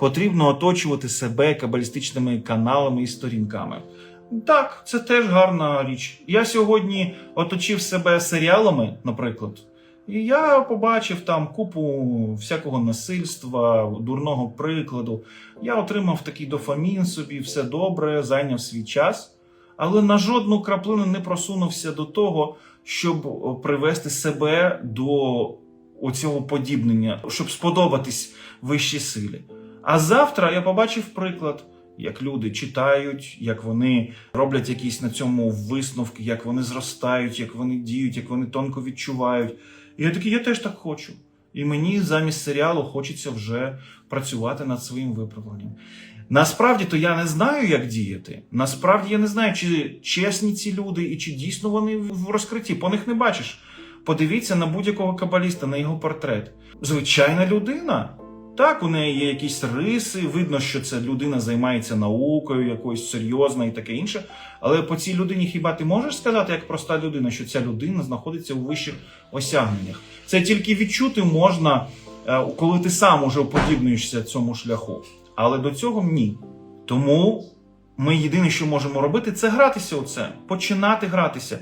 потрібно оточувати себе кабалістичними каналами і сторінками. Так, це теж гарна річ. Я сьогодні оточив себе серіалами, наприклад, і я побачив там купу всякого насильства, дурного прикладу. Я отримав такий дофамін собі, все добре, зайняв свій час, але на жодну краплину не просунувся до того, щоб привести себе до оцього подібнення, щоб сподобатись вищій силі. А завтра я побачив приклад, як люди читають, як вони роблять якісь на цьому висновки, як вони зростають, як вони діють, як вони тонко відчувають. І я такий, я теж так хочу. І мені замість серіалу хочеться вже працювати над своїм виправленням. Насправді то я не знаю, як діяти. Насправді я не знаю, чи чесні ці люди і чи дійсно вони в розкритті. По них не бачиш. Подивіться на будь-якого кабаліста, на його портрет. Звичайна людина. Так, у неї є якісь риси, видно, що ця людина займається наукою, якоюсь серйозна і таке інше. Але по цій людині хіба ти можеш сказати, як проста людина, що ця людина знаходиться у вищих осягненнях? Це тільки відчути можна, е, коли ти сам уже уподібнюєшся цьому шляху. Але до цього ні. Тому ми єдине, що можемо робити, це гратися у це, починати гратися.